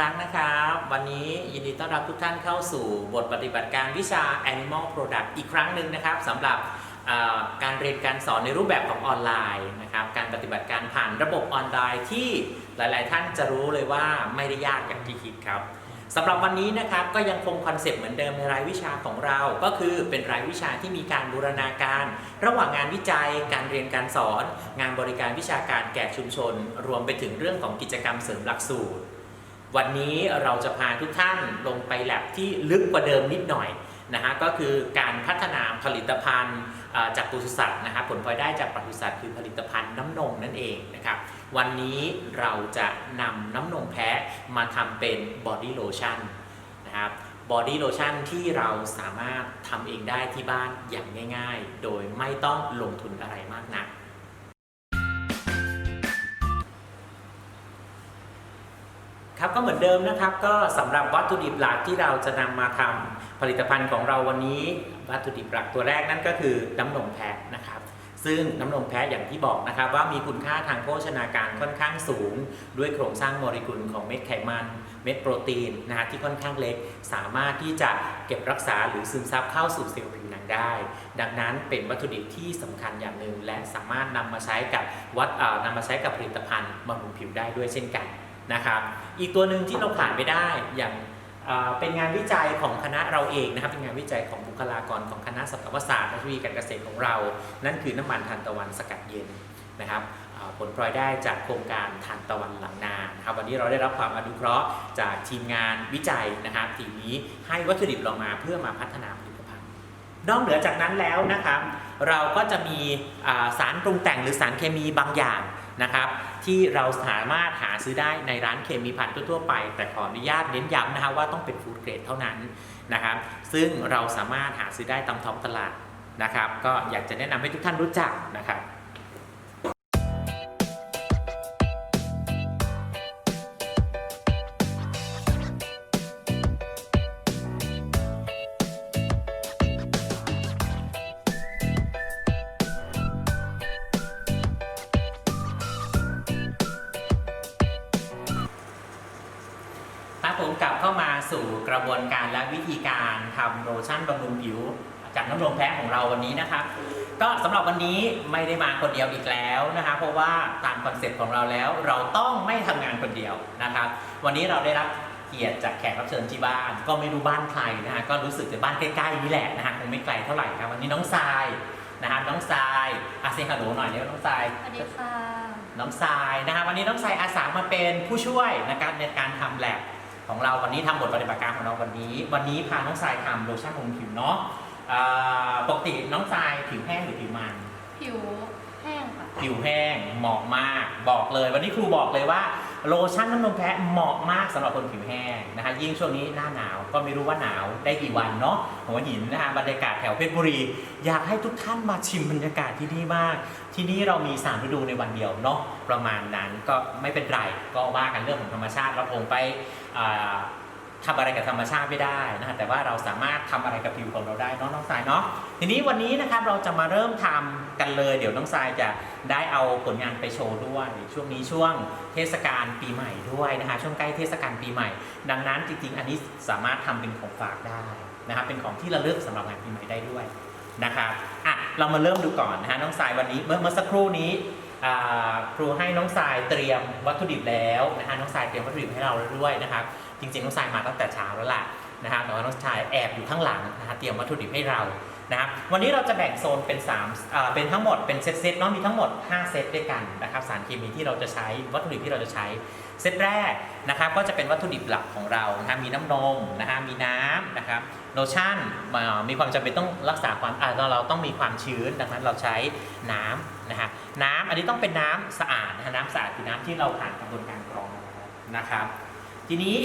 ครั้งนะครับ วันนี้ยินดีต้อนรับทุกท่านเข้าสู่บทปฏิบัติการวิชา Animal Product อีกครั้งหนึ่งนะครับสำหรับการเรียนการสอนในรูปแบบของออนไลน์นะครับการปฏิบัติการผ่านระบบออนไลน์ที่หลาย ๆ ท่านจะรู้เลยว่าไม่ได้ยากอย่างที่คิดครับสำหรับวันนี้นะครับก็ยังคงคอนเซปต์เหมือนเดิมในรายวิชาของเรา ก็คือเป็นรายวิชาที่มีการบูรณาการ ระหว่างงานวิจัย การเรียนการสอน งานบริการวิชาการแก่ชุมชน รวมไปถึงเรื่องของกิจกรรมเสริมหลักสูตร วันนี้เราจะพาทุกท่านลงไปแลบที่ลึกกว่าเดิมนิดหน่อยนะฮะก็คือการพัฒนาผลิตภัณฑ์จากปศุสัตว์นะครับผลพลอยได้จากปศุสัตว์คือผลิตภัณฑ์น้ำนมนั่นเองนะครับวันนี้เราจะนำน้ำนมแพะมาทำเป็นบอดี้โลชั่นนะครับบอดี้โลชั่นที่เราสามารถทำเองได้ที่บ้านอย่างง่าย ๆ โดยไม่ต้องลงทุนอะไรมากนัก ครับก็เหมือนเดิมนะครับก็สำหรับวัตถุดิบหลักที่เราจะนำมาทำผลิตภัณฑ์ของเราวันนี้ วัตถุดิบหลักตัวแรกนั่นก็คือน้ำนมแพะนะครับ ซึ่งน้ำนมแพะอย่างที่บอกนะครับ ว่ามีคุณค่าทางโภชนาการค่อนข้างสูง ด้วยโครงสร้างโมเลกุลของเม็ดไขมันเม็ดโปรตีนนะฮะที่ค่อนข้างเล็ก สามารถที่จะเก็บรักษาหรือซึมซับเข้าสู่เซลล์ผิวหนังได้ ดังนั้นเป็นวัตถุดิบที่สำคัญอย่างหนึ่ง และสามารถนำมาใช้กับวัดนำมาใช้กับผลิตภัณฑ์บำรุงผิวได้ด้วยเช่นกัน นะครับอีกตัวหนึ่งที่เราขาดไม่ได้อย่างเป็นงานวิจัยของคณะเราเองนะครับเป็นงานวิจัยของบุคลากรของคณะสัตวศาสตร์และวิทยาการเกษตรของเรา นั่นคือน้ำมันทานตะวันสกัดเย็นนะครับผลพลอยได้จากโครงการทานตะวันหลังนานครับวันนี้เราได้รับความอนุเคราะห์จากทีมงานวิจัยนะครับทีมนี้ให้วัตถุดิบเรามาเพื่อมาพัฒนาผลิตภัณฑ์ นอกเหนือจากนั้นแล้วนะครับ เราก็จะมีสารปรุงแต่งหรือสารเคมีบางอย่าง นะครับที่เราสามารถหาซื้อได้ในร้านเคมีพันทั่วๆไป แต่ขออนุญาตเน้นย้ำนะครับว่าต้องเป็นฟู้ดเกรดเท่านั้นนะครับซึ่งเราสามารถหาซื้อได้ตามท้องตลาดนะครับก็อยากจะแนะนำให้ทุกท่านรู้จักนะครับ เข้ามาสู่กระบวนการและวิธีการทำโลชั่นบำรุงผิว จากน้ำนมแพะของเราวันนี้นะครับ ก็สำหรับวันนี้ไม่ได้มาคนเดียวอีกแล้วนะคะเพราะว่าตามคอนเซ็ปต์ของเราแล้วเราต้องไม่ทำงานคนเดียวนะครับ วันนี้เราได้รับเกียรติจากแขกรับเชิญที่บ้าน ก็ไม่รู้บ้านใครนะฮะก็รู้สึกจะบ้านใกล้ๆนี่แหละนะฮะคงไม่ไกลเท่าไหร่ครับวันนี้น้องทรายนะครับน้องทรายอาเซียนฮัลโหลหน่อยเร็วน้องทราย สวัสดีค่ะ น้องทรายนะคะวันนี้น้องทรายอาสามาเป็นผู้ช่วยนะครับในการทำแลบ ของเราวันนี้ทำบทปฏิบัติการของเราวันนี้ วันนี้พาน้องทรายทำโลชั่นบำรุงผิวเนาะอ่าปกติน้องทรายผิวแห้งหรือผิวมัน ผิวแห้งค่ะ ผิวแห้งเหมาะมากบอกเลย วันนี้ครูบอกเลยว่า โลชั่นน้ำนมแพะเหมาะมากสำหรับคนผิวแห้งนะคะยิ่งช่วงนี้หน้าหนาวก็ไม่รู้ว่าหนาวได้กี่วันเนาะหัวหินนะคะบรรยากาศแถวเพชรบุรี อยากให้ทุกท่านมาชิมบรรยากาศที่นี่มาก ที่นี่เรามีสามฤดูในวันเดียวเนาะประมาณนั้นก็ไม่เป็นไรก็ว่ากันเรื่องของธรรมชาติเราคงไป อ่าทำอะไรกับธรรมชาติไม่ได้นะฮะแต่ว่าเราสามารถทำอะไรกับผิวของเราได้เนาะน้องสายเนาะทีนี้วันนี้นะครับเราจะมาเริ่มทำกันเลย เดี๋ยวน้องสายจะได้เอาผลงานไปโชว์ด้วย ช่วงนี้ช่วงเทศกาลปีใหม่ด้วยนะคะช่วงใกล้เทศกาลปีใหม่ ดังนั้นจริงๆ อันนี้สามารถทำเป็นของฝากได้นะครับเป็นของที่ระลึกสำหรับงานปีใหม่ได้ด้วยนะครับอะเรามาเริ่มดูก่อนนะฮะน้องสายวันนี้เมื่อเมื่อสักครู่นี้ครูให้น้องสายเตรียมวัตถุดิบแล้วนะฮะน้องสายเตรียมวัตถุดิบให้เราแล้วด้วยนะครับ จริงๆน้องสายมาตั้งแต่เช้าแล้วล่ะนะฮะแต่ว่าน้องสายแอบอยู่ข้างหลังนะฮะเตรียมวัตถุดิบให้เรานะครับวันนี้เราจะแบ่งโซนเป็น3อ่าเป็นทั้งหมดเป็นเซตเซตเนาะมีทั้งหมด 5 เซตด้วยกันนะครับสารเคมีที่เราจะใช้วัตถุดิบที่เราจะใช้เซตแรกนะครับก็จะเป็นวัตถุดิบหลักของเรานะฮะมีน้ำนมนะฮะมีน้ำนะครับโลชั่นมีความจำเป็นต้องรักษาความอ่าเราเราต้องมีความชื้นดังนั้นเราใช้น้ำนะฮะน้ำอันนี้ต้องเป็นน้ำสะอาดนะฮะน้ำสะอาดคือน้ำที่เราผ่านกระบวนการกรองนะครับ ทีนี้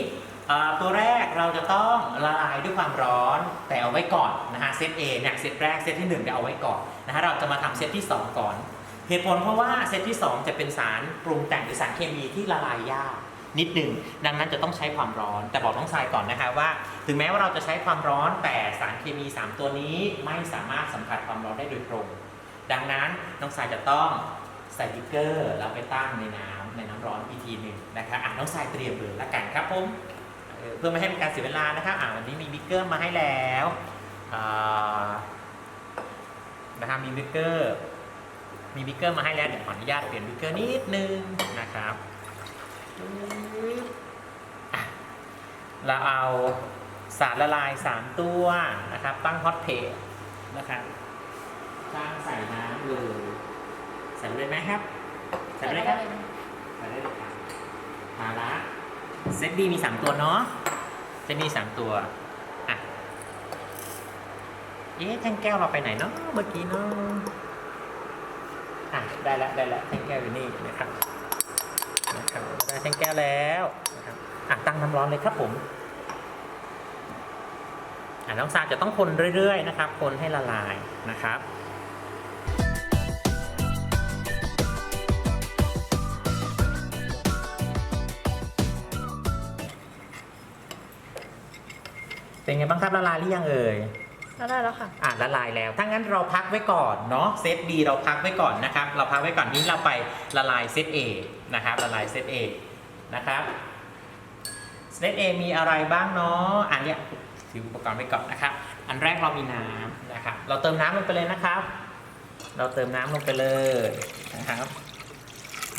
ตัวแรกเราจะต้องละลายด้วยความร้อนแต่เอาไว้ก่อนนะฮะเซต A เนี่ยเซตแรกเซตที่1เดี๋ยวเอาไว้ก่อนนะฮะเราจะมาทำเซตที่ 2 ก่อน เหตุผลเพราะว่าเซตที่ 2 จะเป็นสารปรุงแต่งหรือสารเคมีที่ละลายยากนิดหนึ่งดังนั้นจะต้องใช้ความร้อน แต่บอกน้องทรายก่อนนะคะว่า ถึงแม้ว่าเราจะใช้ความร้อนแต่สารเคมี 3 ตัวนี้ไม่สามารถสัมผัสความร้อนได้โดยตรง ดังนั้นน้องทรายจะต้องใส่บิ๊กเกอร์แล้วไปตั้งในน้ำ ทีหนึ่งนะครับอะน้องทรายเตรียมเลยละกันครับผมเอ่อเพื่อไม่ให้เป็นการเสียเวลานะครับอะวันนี้มีบิ๊กเกอร์มาให้แล้วอ่านะครับมีบิ๊กเกอร์มีบิ๊กเกอร์มาให้แล้วเดี๋ยวขออนุญาตเปลี่ยนบิ๊กเกอร์นิดนึงนะครับอะเราเอาสารละลาย 3 ตัวนะครับ ตั้งฮอตเพจนะครับตั้งใส่น้ำเลยใส่เลยไหมครับ ใส่เลยครับใส่ได้เลยครับ มาละเซตบีมี3ตัวเนาะเซตบีสามตัวอะเอ๊ะแท่งแก้วเราไปไหนเนาะเมื่อกี้เนาะอะได้แล้วได้แล้วแท่งแก้วอยู่นี่นะครับนะครับได้แท่งแก้วแล้วนะครับอะตั้งน้ำร้อนเลยครับผมอะน้องซาจะต้องคนเรื่อยๆนะครับ คนให้ละลายนะครับ เป็นไงบ้างครับละลายหรือยังเอ่ย แล้วได้แล้วค่ะ อ่าละลายแล้ว ถ้างั้นเราพักไว้ก่อนเนาะ เซต B เราพักไว้ก่อนนะครับ เราพักไว้ก่อนนี้เราไปละลายเซต A นะครับ ละลายเซต A นะครับ เซต A มีอะไรบ้างเนาะอันเนี้ยถืออุปกรณ์ไว้ก่อนนะครับ อันแรกเรามีน้ำนะครับ เราเติมน้ำลงไปเลยนะครับ เราเติมน้ำลงไปเลยนะครับ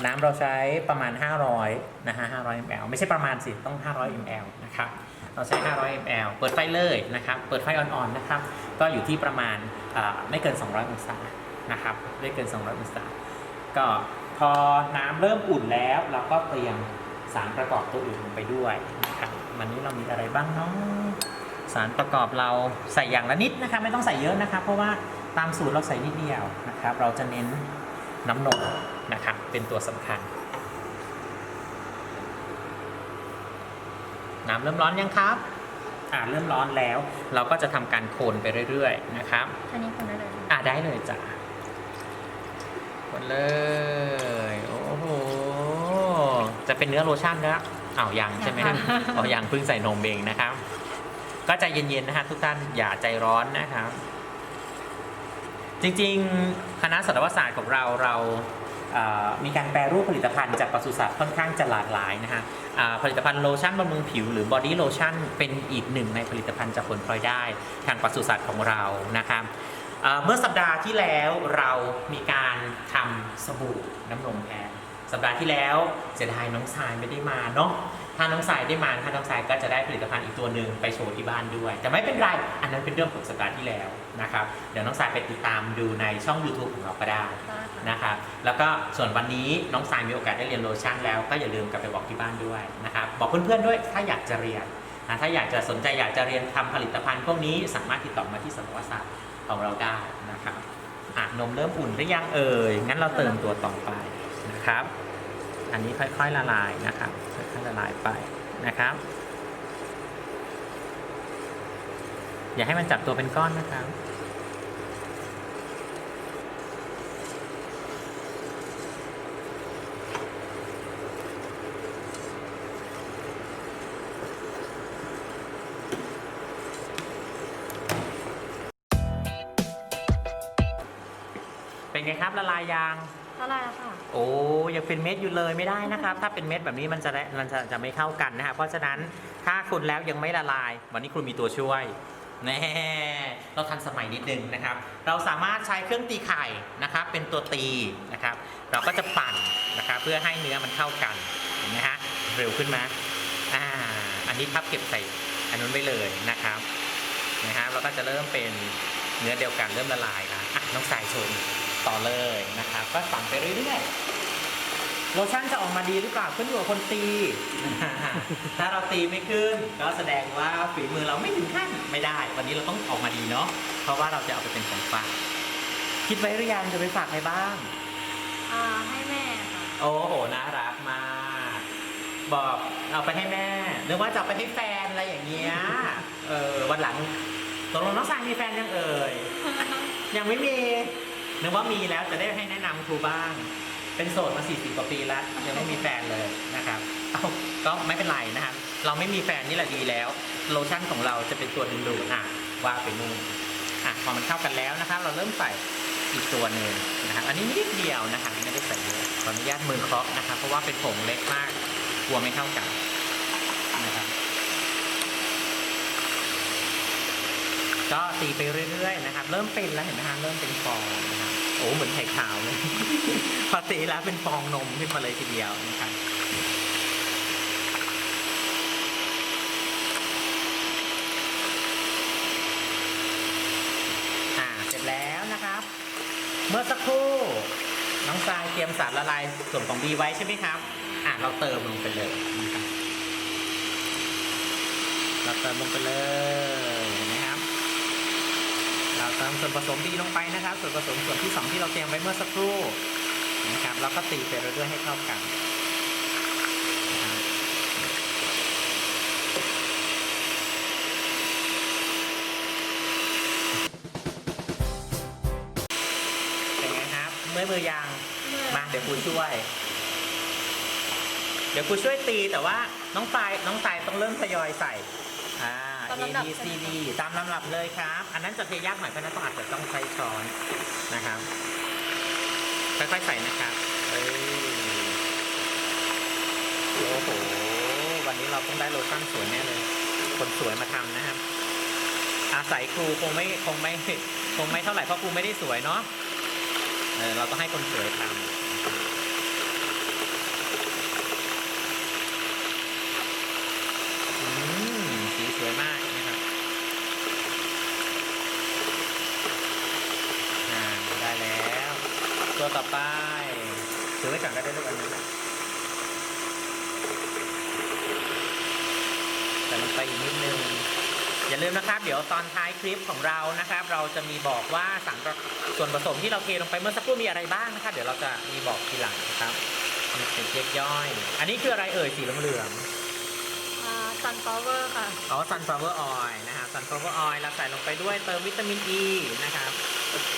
น้ำเราใช้ประมาณ 500 นะฮะ 500 ml ไม่ใช่ประมาณสิ ต้อง 500 ml นะครับ เราใช้ 500 ml เปิดไฟเลยนะครับ เปิดไฟอ่อนๆนะครับ ก็อยู่ที่ประมาณไม่เกิน 200 องศานะครับ ไม่เกิน 200 องศา ก็พอน้ำเริ่มอุ่นแล้วเราก็เตรียมสารประกอบตัวอื่นลงไปด้วยนะครับวันนี้เรามีอะไรบ้างเนาะสารประกอบเราใส่อย่างละนิดนะครับ ไม่ต้องใส่เยอะนะครับ เพราะว่าตามสูตรเราใส่นิดเดียวนะครับ เราจะเน้นน้ำนมนะครับ เป็นตัวสำคัญ น้ำเริ่มร้อนยังครับอ่าเริ่มร้อนแล้ว เราก็จะทำการโคนไปเรื่อยๆนะครับอันนี้คนได้เลยอ่าได้เลยจ้ะคนเลย โอ้โห จะเป็นเนื้อโลชั่นแล้วอ้าวยังใช่ไหมอ๋อยังเพิ่งใส่นมเองนะครับ ก็ใจเย็นๆนะฮะทุกท่านอย่าใจร้อนนะครับ จริงๆ คณะสัตวศาสตร์ของเราเราเอ่อ มีการแปรรูปผลิตภัณฑ์จากปศุสัตว์ค่อนข้างจะหลากหลายนะฮะผลิตภัณฑ์โลชั่นบำรุงผิวหรือบอดี้โลชั่นเป็นอีกหนึ่งในผลิตภัณฑ์จากผลพลอยได้ทางปศุสัตว์ของเรานะครับเมื่อสัปดาห์ที่แล้วเรามีการทำสบู่น้ำนมแพะสัปดาห์ที่แล้วเสียดายน้องสายไม่ได้มาเนาะถ้าน้องสายได้มาถ้าน้องสายก็จะได้ผลิตภัณฑ์อีกตัวหนึ่งไปโชว์ที่บ้านด้วย แต่ไม่เป็นไร อันนั้นเป็นเรื่องของสัปดาห์ที่แล้วนะครับ เดี๋ยวน้องสายไปติดตามดูในช่อง YouTube ของเราก็ได้ นะครับ แล้วก็ส่วนวันนี้น้องสายมีโอกาสได้เรียนโลชั่นแล้วก็อย่าลืมกลับไปบอกที่บ้านด้วยนะครับ บอกเพื่อนๆด้วยถ้าอยากจะเรียนนะถ้าอยากจะสนใจอยากจะเรียนทำผลิตภัณฑ์พวกนี้สามารถติดต่อมาที่สัตวศาสตร์ของเราได้นะครับอะนมเริ่มอุ่นหรือยังเอ่ยงั้นเราเติมตัวต่อไปนะครับ อันนี้ค่อยๆละลายนะครับค่อยๆละลายไปนะครับ อย่าให้มันจับตัวเป็นก้อนนะครับ ไงครับละลายยางแล้วได้แล้วค่ะ โอ้ยังเป็นเม็ดอยู่เลยไม่ได้นะครับ ถ้าเป็นเม็ดแบบนี้มันจะได้มันจะจะไม่เข้ากันนะครับเพราะฉะนั้นถ้าคุณแล้วยังไม่ละลาย วันนี้คุณมีตัวช่วยแน่เราทันสมัยนิดนึงนะครับ เราสามารถใช้เครื่องตีไข่นะครับ เป็นตัวตีนะครับ เราก็จะปั่นนะครับเพื่อให้เนื้อมันเข้ากันเห็นไหมฮะเร็วขึ้นไหมอ่าอันนี้พับเก็บใส่อันนู้นไว้เลยนะครับนะครับเราก็จะเริ่มเป็นเนื้อเดียวกันเริ่มละลายแล้วอะน้องสายชม ต่อเลยนะครับก็ปั่นไปเรื่อยๆโลชั่นจะออกมาดีหรือเปล่าขึ้นอยู่กับคนตี ถ้าเราตีไม่ขึ้น ก็แสดงว่าฝีมือเราไม่ถึงขั้นไม่ได้ วันนี้เราต้องออกมาดีเนาะเพราะว่าเราจะเอาไปเป็นของฝากคิดไว้หรือยังจะไปฝากใครบ้างอ่าให้แม่ค่ะโอ้โหน่ารักมากบอกเอาไปให้แม่หรือว่าจะเอาไปให้แฟนอะไรอย่างเงี้ยเออวันหลังตกลงน้องสายมีแฟนยังเอ่ย ยังไม่มี นึกว่ามีแล้วจะได้ให้แนะนำครูบ้าง เป็นโสดมา 40 กว่าปีแล้วยังไม่มีแฟนเลยนะครับ เอาก็ไม่เป็นไรนะครับ เราไม่มีแฟนนี่แหละดีแล้ว โลชั่นของเราจะเป็นตัวดึงดูดอะว่าไปนู่นอะพอมันเข้ากันแล้วนะครับ เราเริ่มใส่อีกตัวหนึ่งนะครับ อันนี้นิดเดียวนะครับไม่ได้ใส่เยอะขออนุญาตมือเคาะนะครับ เพราะว่าเป็นผงเล็กมากกลัวไม่เข้ากันนะครับ ก็ตีไปเรื่อยๆนะครับ เริ่มเป็นแล้วเห็นไหมฮะเริ่มเป็นฟองนะครับโอ้เหมือนไข่ขาวเลย พอตีแล้วเป็นฟองนมขึ้นมาเลยทีเดียวนะครับอ่าเสร็จแล้วนะครับ เมื่อสักครู่น้องทรายเตรียมสารละลายส่วนของบีไว้ใช่ไหมครับ อ่าเราเติมลงไปเลยนะครับเราเติมลงไปเลย เห็นไหมครับเราเติมส่วนผสมดีลงไปนะครับ ส่วนผสมส่วนที่สองที่เราเตรียมไว้เมื่อสักครู่นะครับแล้วก็ตีไปเรื่อยๆให้เข้ากันนะครับเป็นไงครับ เมื่อยมือยางเมื่อมาเดี๋ยวครูช่วย เดี๋ยวครูช่วยตีแต่ว่าน้องทรายน้องทรายต้องเริ่มทยอยใส่ อ่า A B C D ตามลำดับเลยครับ อันนั้นจะเทยากหน่อยเพราะฉะนั้นต้องอาจจะต้องใช้ช้อนนะครับค่อยๆใส่นะครับเอ้ยโอ้โหวันนี้เราต้องได้โลชั่นสวยแน่เลย คนสวยมาทำนะครับอาศัยครูคงไม่คงไม่คงไม่เท่าไหร่เพราะครูไม่ได้สวยเนาะเออเราต้องให้คนสวยทำอืมสีสวยมากนะครับอ่าได้แล้ว ตัวต่อ ไปถือไว้ก่อนก็ได้ลูกอันนี้ใส่ลงไปอีกนิดนึง อย่าลืมนะครับ เดี๋ยวตอนท้ายคลิปของเรานะครับ เราจะมีบอกว่าสารประส่วนผสมที่เราเทลงไปเมื่อสักครู่มีอะไรบ้างนะครับ เดี๋ยวเราจะมีบอกทีหลังนะครับมีสีเล็กย่อย อันนี้คืออะไรเอ่ยสีเหลืองอ่าซันฟลาวเวอร์ค่ะๆอ๋อ sunflower oil นะครับ sunflower oil เราใส่ลงไปด้วยเติมวิตามินอ e ีนะครับ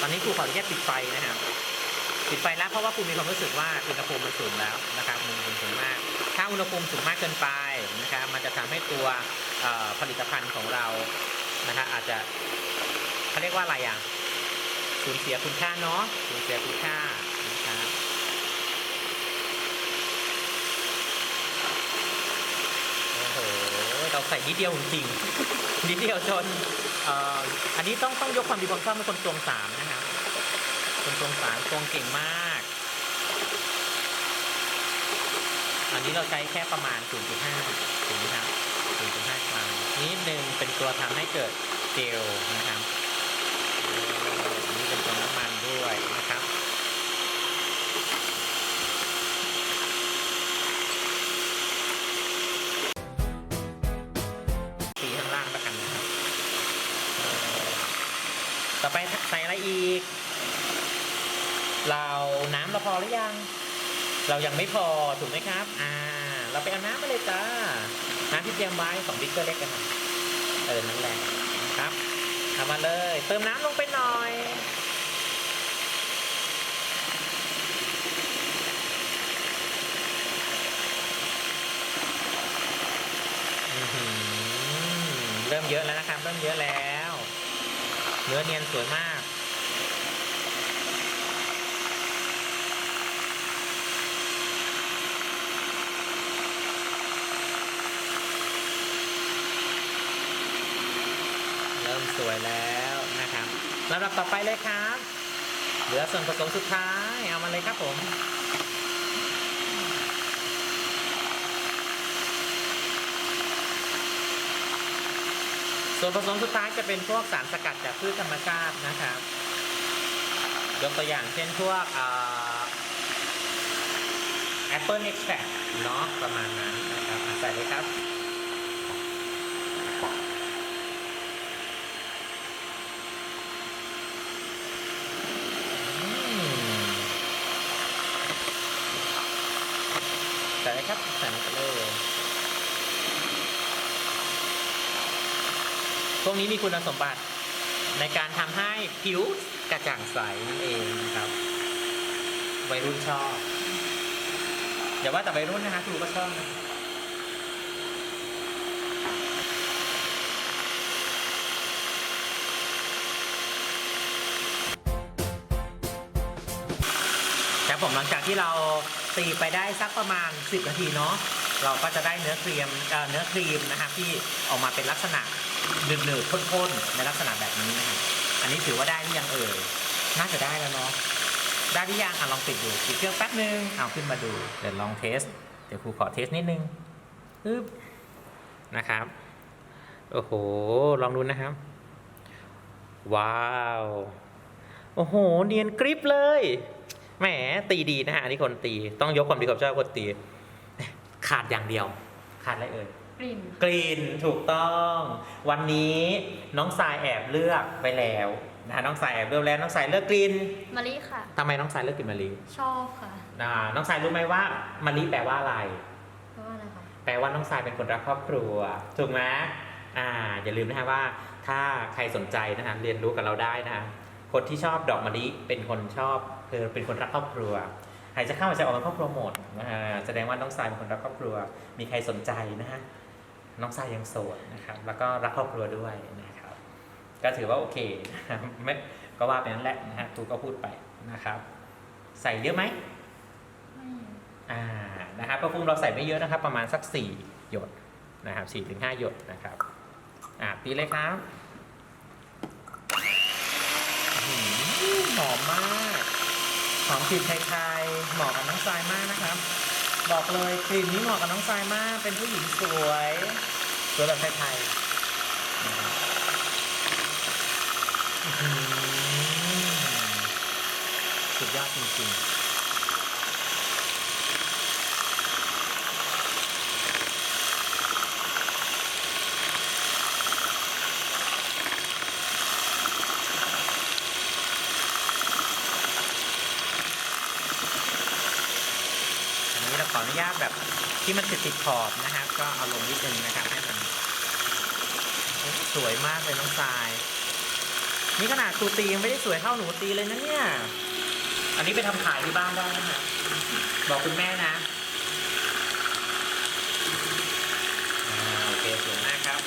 ตอนนี้ครูขออนุญาตปิดไฟนะครับ ปิดไฟแล้วเพราะว่าครูมีความรู้สึกว่าอุณหภูมิมันสูงแล้วนะครับอุณหภูมิสูงมาก ถ้าอุณหภูมิสูงมากเกินไปนะครับมันจะทำให้ตัวผลิตภัณฑ์ของเรานะครับอาจจะเขาเรียกว่าอะไรอะสูญเสียคุณค่าเนาะสูญเสียคุณค่านะครับโอ้โหเราใส่นิดเดียวจริงนิดเดียวจนอ,อ,อันนี้ต้องต้องยกความดีความชอบให้คนตวงสามนะครับ คนตวงสามตวงเก่งมาก อันนี้เราใช้แค่ประมาณ 0.5ถูกไหมครับ0.5กรัมนิดนึงเป็นตัวทำให้เกิดเจลนะครับนนี้เป็นตัวน้ำมันด้วยนะครับสีข้างล่างแล้วกันนะครับต่อไปใส่อะไรอีก เราน้ำเราพอหรือยัง เรายังไม่พอถูกไหมครับ อ่า เราไปเอาน้ำมาเลยจ้า น้ำที่เตรียมไว้สองบิ๊กเกอร์เล็กนะครับเออนั่นแหละครับเอามาเลย เติมน้ำลงไปหน่อยเริ่มเยอะแล้วนะครับ เริ่มเยอะแล้ว เนื้อเนียนสวยมาก เริ่ม สวยแล้วนะครับลำดับต่อไปเลยครับ เหลือส่วนผสมสุดท้ายเอามาเลยครับผมส่วนผสมสุดท้ายจะเป็นพวกสารสกัดจากพืชธรรมชาตินะครับยกตัวอย่างเช่นพวกแอปเปิลเอ็กซ์แทเนาะประมาณนั้นนะครับอะใส่เลยครับ อืมใส่เลยครับใส่ลงไปเลยพวกนี้มีคุณสมบัติในการทำให้ผิวกระจ่างใสนั่นเองนะครับ วัยรุ่นชอบอย่าว่าแต่วัยรุ่นนะคะครูก็ชอบนะ ลังจากที่เราตีไปได้สักประมาณ 10 นาทีเนาะเราก็จะได้เนื้อครีมเนื้อครีมนะครับที่ออกมาเป็นลักษณะหนืดๆข้นๆในลักษณะแบบนี้นะครับอันนี้ถือว่าได้หรือยังเอ่ยน่าจะได้แล้วเนาะได้หรือยังอะลองปิดดูปิดเครื่องแป๊บนึงเอาขึ้นมาดูเดี๋ยวลองเทส เดี๋ยวครูขอเทสนิดนึงปึ๊บนะครับโอ้โห ลองดูนะครับ ว้าว โอ้โห เนียนกริปเลย แหมตีดีนะฮะอันนี้คนตีต้องยกความดีความชอบคนตี ขาดอย่างเดียว ขาดอะไรเอ่ยกลิ่นกลิ่นถูกต้อง วันนี้น้องสายแอบเลือกไปแล้วนะฮะน้องสายแอบเลือกแล้วน้องสายเลือกกลิ่นมะลิค่ะ ทำไมน้องสายเลือกกลิ่นมะลิชอบค่ะอ่าน้องสายรู้ไหมว่ามะลิแปลว่าอะไร เพราะว่าอะไรคะแปลว่าน้องสายเป็นคนรักครอบครัว ถูกไหมอ่าอย่าลืมนะฮะว่า ถ้าใครสนใจนะฮะเรียนรู้กับเราได้นะฮะคนที่ชอบดอกมะลิเป็นคนชอบ คือเป็นคนรักครอบครัวใครจะเข้ามาจะออกเป็นครอบครัวหมดนะฮะแสดงว่าน้องสายเป็นคนรักครอบครัว มีใครสนใจนะฮะน้องสายยังโสดนะครับ แล้วก็รักครอบครัวด้วยนะครับ ก็ถือว่าโอเคนะครับไม่ก็ว่าไปนั่นแหละนะฮะตูก็พูดไปนะครับ ใส่เยอะไหมไม่อ่านะครับก็ฟุ้งเราใส่ไม่เยอะนะครับ ประมาณสัก4หยดนะครับ4ถึง5หยดนะครับอ่าตีเลยครับอื้อหือหอมมาก หอมกลิ่นไทยๆเหมาะกับน้องทรายมากนะครับ บอกเลยกลิ่นนี้เหมาะกับน้องทรายมาก เป็นผู้หญิงสวย สวยแบบไทยๆนะครับสุดยอดจริงๆ อันนี้เราขออนุญาตแบบ ที่มันติดติดขอบนะครับ ก็เอาลงนิดนึงนะครับให้มันสวยมากเลยน้องทราย นี่ขนาดครูตียังไม่ได้สวยเท่าหนูตีเลยนะเนี่ย อันนี้ไปทำขายที่บ้านได้นะฮะบอกคุณแม่นะโอเคสวยมากครับ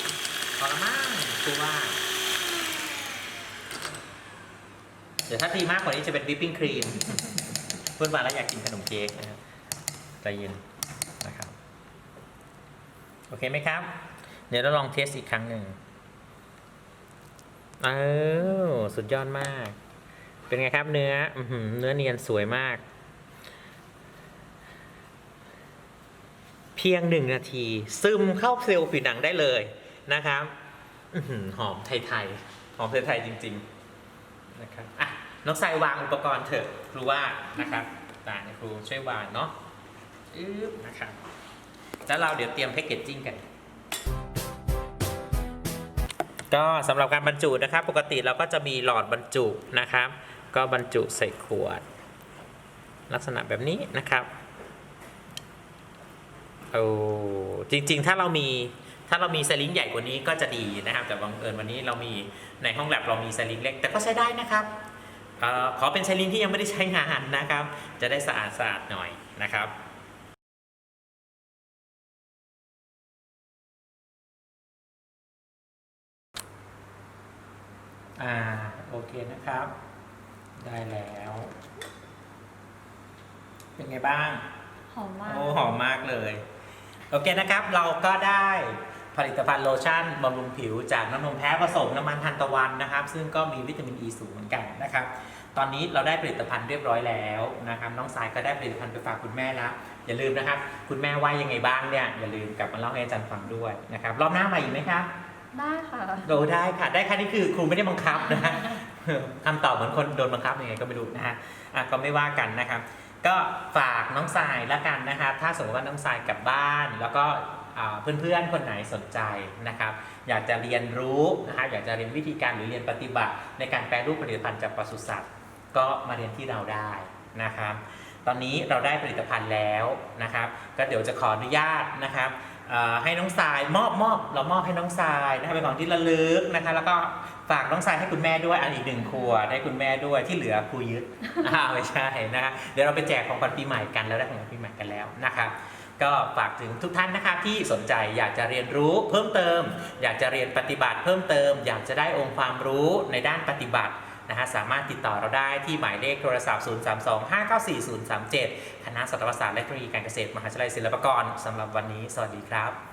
พอละมั้งครูว่าเดี๋ยวถ้าตีมากกว่านี้จะเป็นวิปปิ้งครีมพูดมาแล้วอยากกินขนมเค้กนะครับใจเย็น อเคไหมครับ เดี๋ยวเราลองเทสอีกครั้งหนึ่งเออสุดยอดมาก เป็นไงครับเนื้อเนื้อเนียนสวยมาก เพียงหนึ่งนาที ซึมเข้าเซลล์ผิวหนังได้เลยนะครับหอมไทยๆ หอมไทยๆจริง ๆ นะครับอะน้องทรายวางอุปกรณ์เถอะครูว่านะครับได้ครูช่วยวางเนาะอึ๊บนะครับ แล้วเราเดี๋ยวเตรียมแพคเกจจิ้งกัน ก็สำหรับการบรรจุนะครับ ปกติเราก็จะมีหลอดบรรจุนะครับ ก็บรรจุใส่ขวด ลักษณะแบบนี้นะครับโอ้จริง ๆ ถ้าเรามีถ้าเรามีสลิงใหญ่กว่านี้ก็จะดีนะครับ แต่บังเอิญวันนี้เรามีในห้องแลบเรามีสลิงเล็ก แต่ก็ใช้ได้นะครับเออขอเป็นสลิงที่ยังไม่ได้ใช้งานนะครับ จะได้สะอาดสะอาดหน่อยนะครับ อ่าโอเคนะครับ ได้แล้ว เป็นไงบ้าง หอมมาก โอ้หอมมากเลย โอเคนะครับ เราก็ได้ผลิตภัณฑ์โลชั่นบำรุงผิวจากน้ำนมแพ้ผสมน้ำมันทานตะวันนะครับ ซึ่งก็มีวิตามินอ e ีสูงเหมือนกันนะครับ ตอนนี้เราได้ผลิตภัณฑ์เรียบร้อยแล้วนะครับ น้องสายก็ได้ผลิตภัณฑ์ไปฝากคุณแม่แล้ว อย่าลืมนะครับ คุณแม่ว่ายังไงบ้างเนี่ยอย่าลืมกลับมาเล่าให้อาจารย์ฟังด้วยนะครับ รอบหน้ามาอีกไหมครับ ได้ค่ะโดได้ค่ะ ได้ค่ะนี่คือครูไม่ได้บังคับนะฮะคำตอบเหมือนคนโดนบังคับยังไงก็ไม่รู้นะฮะอะก็ไม่ว่ากันนะครับ ก็ฝากน้องทรายละกันนะครับ ถ้าสมมติว่าน้องทรายกลับบ้าน แล้วก็เพื่อนๆ คนไหนสนใจนะครับ อยากจะเรียนรู้นะครับอยากจะเรียนวิธีการหรือเรียนปฏิบัติ ในการแปรรูปผลิตภัณฑ์จากปศุสัตว์ ก็มาเรียนที่เราได้นะครับ ตอนนี้เราได้ผลิตภัณฑ์แล้วนะครับ ก็เดี๋ยวจะขออนุญาตนะครับ ให้น้องทรายมอบมอบเรามอบให้น้องทรายนะครับเป็นของที่ระลึกนะคะ แล้วก็ฝากน้องทรายให้คุณแม่ด้วยอันอีกหนึ่งขวดให้คุณแม่ด้วยที่เหลือครูยึดอ่าไม่ใช่นะฮะเดี๋ยวเราไปแจกของขวัญปีใหม่กันแล้วได้ของขวัญปีใหม่กันแล้วนะครับก็ฝากถึงทุกท่านนะครับที่สนใจอยากจะเรียนรู้เพิ่มเติม อยากจะเรียนปฏิบัติเพิ่มเติม อยากจะได้องค์ความรู้ในด้านปฏิบัติ นะฮะสามารถติดต่อเราได้ที่หมายเลขโทรศัพท์ 032 594 037 คณะสัตวศาสตร์และเทคโนโลยีการเกษตร มหาวิทยาลัยศิลปากรสำหรับวันนี้ สวัสดีครับ